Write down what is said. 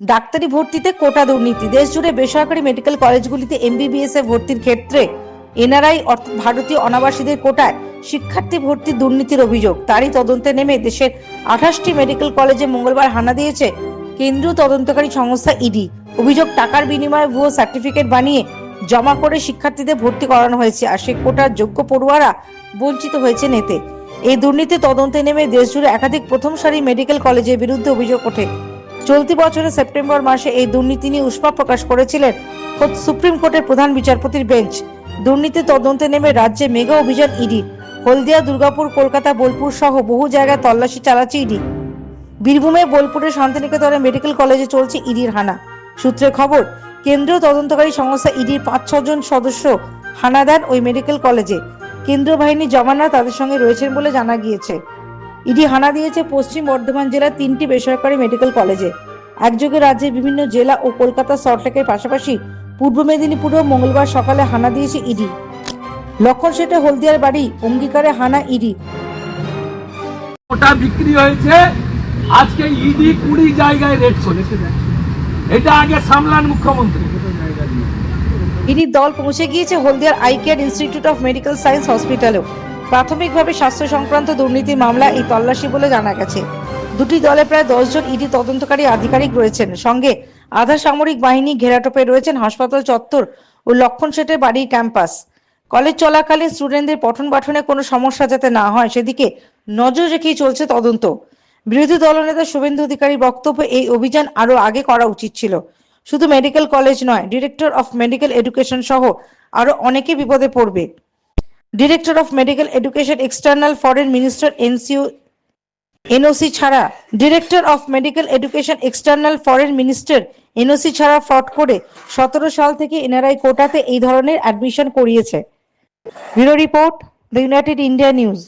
ডাক্তারি ভর্তিতে কোটা দুর্নীতি। দেশ জুড়ে বেসরকারি মেডিকেল কলেজগুলিতে এমবিবিএস এ ভর্তির ক্ষেত্রে এনআরআই অর্থাৎ ভারতীয় অনাবাসীদের কোটায় শিক্ষার্থী ভর্তি দুর্নীতির অভিযোগ। তারই তদন্তে নেমে দেশের আঠাশটি মেডিকেল কলেজে মঙ্গলবার হানা দিয়েছে কেন্দ্রীয় তদন্তকারী সংস্থা ইডি অভিযোগ, টাকার বিনিময়ে ভুয়ো সার্টিফিকেট বানিয়ে জমা করে শিক্ষার্থীদের ভর্তি করানো হয়েছে আর সেই কোটার যোগ্য পড়ুয়ারা বঞ্চিত হয়েছে নেতে। এই দুর্নীতি তদন্তে নেমে দেশজুড়ে একাধিক প্রথম সারি মেডিকেল কলেজের বিরুদ্ধে অভিযোগ ওঠে। চলতি বছরের সেপ্টেম্বর মাসে এই দুর্নীতি নিয়ে উষ্মা প্রকাশ করেছিলেন সুপ্রিম কোর্টের প্রধান বিচারপতির বেঞ্চ। দুর্নীতি তদন্তে নেমে রাজ্যে মেগা অভিযান ইডি, হলদিয়া, দুর্গাপুর, কলকাতা, বোলপুর সহ বহু জায়গায় তল্লাশি চালাচ্ছে ইডি। বীরভূমে বোলপুরের শান্তিনিকেতনে মেডিকেল কলেজে চলছে ইডির হানা। সূত্রে খবর, কেন্দ্রীয় তদন্তকারী সংস্থা ইডির পাঁচ ছজন সদস্য হানা দেন ওই মেডিকেল কলেজে। কেন্দ্রীয় বাহিনীর জওয়ানরা তাদের সঙ্গে রয়েছেন বলে জানা গিয়েছে। ইডি হানা দিয়েছে পশ্চিম বর্ধমান জেলার তিনটি বেসরকারি মেডিকেল কলেজে। একযোগে রাজ্যের বিভিন্ন জেলা ও কলকাতা সল্টলেকের পাশাপাশি পূর্ব মেদিনীপুরেও মঙ্গলবার সকালে হানা দিয়েছে ইডি। লক্ষণ সেটে হলদিয়ার বাড়ি অঙ্গীকারে হানা ইডি। ওটা বিক্রি হয়েছে আজকে ইডি কুড়ি জায়গায় রেট করেছে এটা আগে সামলান মুখ্যমন্ত্রী। ইডির দল পৌঁছে গিয়েছে হলদিয়ার I care institute of medical science হসপিটালেও। প্রাথমিকভাবে স্বাস্থ্য সংক্রান্ত দুর্নীতির মামলা এই তল্লাশি বলে জানা গেছে। দুটি দলে প্রায় দশজন ইডি তদন্তকারী আধিকারিক রয়েছেন। সঙ্গে আধা সামরিক বাহিনী ঘেরাটোপে রয়েছেন হাসপাতাল চত্বর ও লক্ষণ শেঠের বাড়ির ক্যাম্পাস। কলেজ চলাকালীন স্টুডেন্টদের পঠন পাঠনে কোনো সমস্যা যাতে না হয়, সেদিকে নজর রেখেই চলছে তদন্ত। বিরোধী দলনেতা শুভেন্দু অধিকারীর বক্তব্য এই অভিযান আরও আগে করা উচিত ছিল। শুধু মেডিকেল কলেজ নয়, ডিরেক্টর অফ মেডিকেল এডুকেশন সহ আরও অনেকে বিপদে পড়বে। Director of medical education, external foreign minister NCO NOC ছাড়া। Director of medical education, external foreign minister, NOC ছাড়া ফট করে সতেরো সাল থেকে এনআরআই কোটাতে এই ধরনের অ্যাডমিশন করিয়েছে। Bureau report, the United India news.